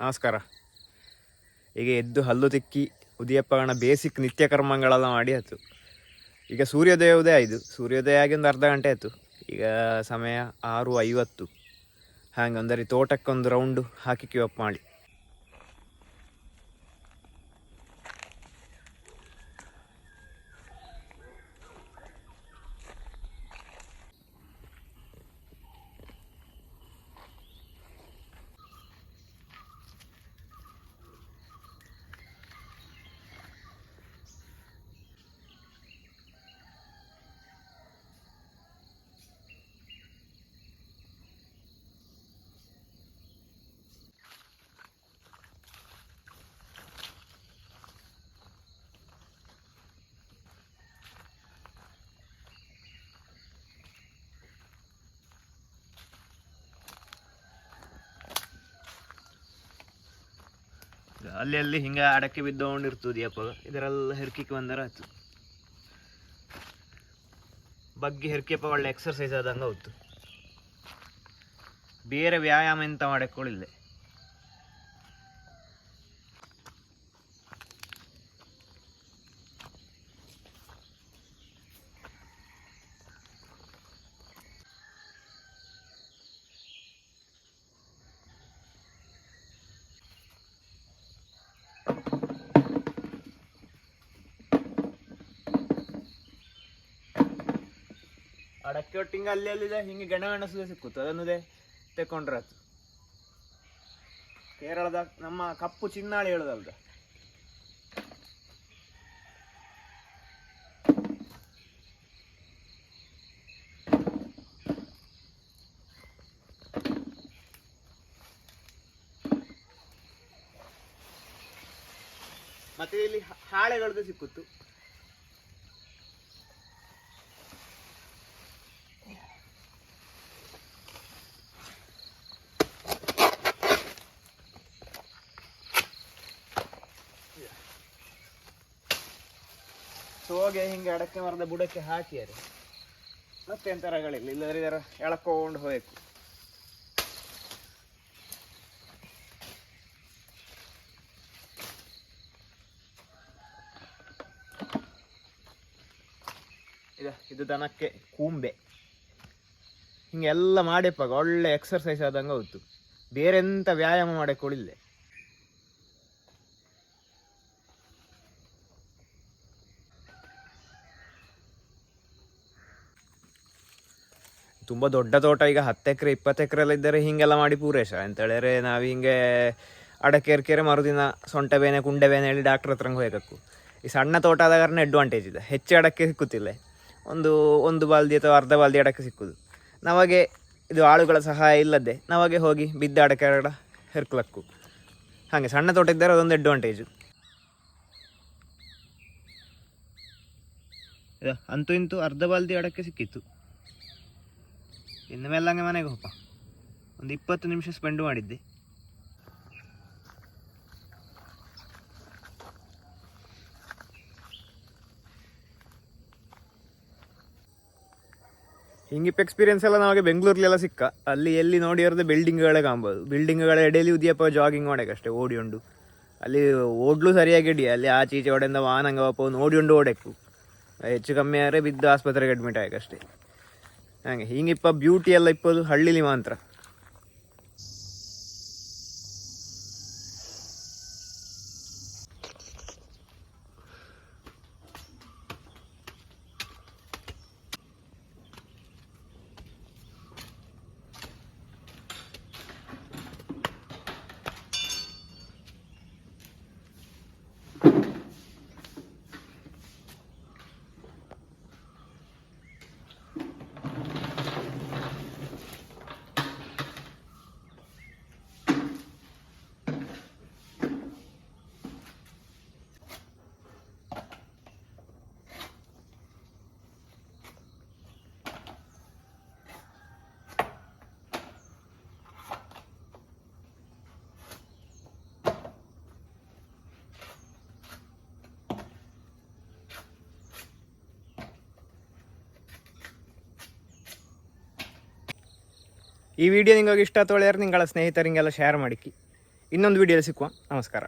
ನಮಸ್ಕಾರ. ಈಗ ಎದ್ದು ಹಲ್ಲು ತಿಕ್ಕಿ ಉದಿಯಪ್ಪಗಣ ಬೇಸಿಕ್ ನಿತ್ಯ ಕರ್ಮಗಳೆಲ್ಲ ಮಾಡಿ ಆಯಿತು. ಈಗ ಸೂರ್ಯೋದಯವದೇ ಆಯಿತು ಸೂರ್ಯೋದಯ ಆಗಿ ಒಂದು ಅರ್ಧ ಗಂಟೆ ಆಯಿತು. ಈಗ ಸಮಯ ಆರು ಐವತ್ತು. ಹಾಗೆ ಒಂದರಿ ತೋಟಕ್ಕೊಂದು ರೌಂಡು ಹಾಕಿ ಕಿವಪ್ ಮಾಡಿ. ಅಲ್ಲಿ ಅಲ್ಲಿ ಹಿಂಗೆ ಅಡಕ್ಕೆ ಬಿದ್ದಕೊಂಡಿರ್ತದೆ ಅಪ್ಪ ಇದರೆಲ್ಲ ಹೆರ್ಕಿಕ್ಕೆ ಬಂದರೆ ಆಯ್ತು. ಬಗ್ಗೆ ಹೆರ್ಕಿಯಪ್ಪ ಒಳ್ಳೆ ಎಕ್ಸರ್ಸೈಸ್ ಆದಂಗೆ ಹೌದು ಬೇರೆ ವ್ಯಾಯಾಮ ಎಂತ ಮಾಡಕ್ಕೊಳ್ಳಿಲ್ಲ ಅಡಕ್ಕೆ ಒಟ್ಟಿಂಗೆ ಅಲ್ಲಿ ಅಲ್ಲಿದೆ ಹಿಂಗೆ ಗಣ ಮೆಣಸು ಸಿಕ್ಕುತ್ತು. ಅದನ್ನುದೇ ಅದು ಕೇರಳದ ನಮ್ಮ ಕಪ್ಪು ಚಿನ್ನಾಳಿ ಹೇಳುದಲ್ದ? ಮತ್ತೆ ಇಲ್ಲಿ ಹಾಳೆಗಳದ್ದು ಸಿಕ್ಕುತ್ತು. ಸೋಗೆ ಹಿಂಗೆ ಅಡಕೆ ಮರದ ಬುಡಕ್ಕೆ ಹಾಕಿಯಾರೆ. ಮತ್ತೆ ಎಂತರಗಳಿಲ್ಲ ಇಲ್ಲದ್ರೆ ಇದರ ಎಳ್ಕೊಂಡು ಹೋಯ್ತು. ಇದು ಇದು ದನಕ್ಕೆ ಕೂಂಬೆ. ಹಿಂಗೆಲ್ಲ ಮಾಡಿಪ್ಪಾಗ ಒಳ್ಳೆ ಎಕ್ಸರ್ಸೈಸ್ ಆದಂಗೆ ಹೋಯ್ತು. ಬೇರೆ ವ್ಯಾಯಾಮ ವ್ಯಾಯಾಮ ಮಾಡಕ್ಕೆ ತುಂಬ ದೊಡ್ಡ ತೋಟ, ಈಗ ಹತ್ತು ಎಕರೆ, ಇಪ್ಪತ್ತು ಎಕರೆ ಎಲ್ಲ ಇದ್ದರೆ ಹೀಗೆಲ್ಲ ಮಾಡಿ ಪೂರೈಸ. ಅಂತ ಹೇಳಿದ್ರೆ ನಾವು ಹಿಂಗೆ ಅಡಕೆ, ಎರ್ಕೆರೆ ಮರುದಿನ ಸೊಂಟೆ ಬೇನೆ, ಕುಂಡೆ ಬೇನೆ ಹೇಳಿ ಡಾಕ್ಟ್ರ್ ಹತ್ರ ಹೋಗಬೇಕು. ಈ ಸಣ್ಣ ತೋಟ ಆದ ಕಾರಣ ಅಡ್ವಾಂಟೇಜ್ ಇದೆ. ಹೆಚ್ಚು ಅಡಕ್ಕೆ ಸಿಕ್ಕುತ್ತಿಲ್ಲ. ಒಂದು ಒಂದು ಬಾಲ್ದಿ ಅಥವಾ ಅರ್ಧ ಬಾಲ್ದಿ ಅಡಕೆ ಸಿಕ್ಕುದು. ನಮಗೆ ಇದು ಆಳುಗಳ ಸಹಾಯ ಇಲ್ಲದೆ ನಮಗೆ ಹೋಗಿ ಬಿದ್ದ ಅಡಕೆ ಅಡ ಹೆರ್ಕ್ಲಕ್ಕು. ಹಾಗೆ ಸಣ್ಣ ತೋಟ ಇದ್ದರೆ ಅದೊಂದು ಅಡ್ವಾಂಟೇಜು ಅಂತೂ ಇಂತೂ ಅರ್ಧ ಬಾಲ್ದಿ ಅಡಕ್ಕೆ ಸಿಕ್ಕಿತ್ತು. ಇನ್ನು ಮೇಲಂಗೆ ಮನೆಗೆ ಹೋಪ ಒಂದು ಇಪ್ಪತ್ತು ನಿಮಿಷ ಸ್ಪೆಂಡ್ ಮಾಡಿದ್ದೆ. ಹಿಂಗಿಪ್ಪ ಎಕ್ಸ್ಪೀರಿಯನ್ಸ್ ಎಲ್ಲ ನಮಗೆ ಬೆಂಗಳೂರಲ್ಲೆಲ್ಲ ಸಿಕ್ಕ. ಅಲ್ಲಿ ಎಲ್ಲಿ ನೋಡಿ ಇರೋದು ಬಿಲ್ಡಿಂಗ್ಗಳೇ ಕಾಣ್ಬೋದು. ಬಿಲ್ಡಿಂಗ್ಗಳ ಎಡೆಯಲ್ಲಿ ಉದಿಯಪ್ಪ ಜಾಗಿಂಗ್ ಮಾಡೋಕ್ಕಷ್ಟೇ ಓಡಿ ಉಂಡು ಅಲ್ಲಿ ಓಡ್ಲು ಸರಿಯಾಗಿ ಇಡಿ. ಅಲ್ಲಿ ಆಚೆ ಈಚೆ ಒಡೆಯಿಂದ ವಾಹನಂಗ ನೋಡಿ ಉಂಡು ಓಡಕ್ಕು. ಹೆಚ್ಚು ಕಮ್ಮಿ ಆದರೆ ಬಿದ್ದು ಆಸ್ಪತ್ರೆಗೆ ಅಡ್ಮಿಟ್ ಆಗಕ್ಕಷ್ಟೇ ಹಾಗೆ ಹಿಂಗಿಪ್ಪ ಬ್ಯೂಟಿ ಎಲ್ಲ ಇಪ್ಪದು ಹಳ್ಳಿಲಿ ಮಾತ್ರ. ಈ ವಿಡಿಯೋ ನಿಮಗೆ ಇಷ್ಟ ತೊಳೆಯಾರ ನಿಂಗಳ ಸ್ನೇಹಿತರಿಗೆಲ್ಲ ಶೇರ್ ಮಾಡಿಕ್ಕಿ. ಇನ್ನೊಂದು ವಿಡಿಯೋ ಸಿಕ್ಕುವ. ನಮಸ್ಕಾರ.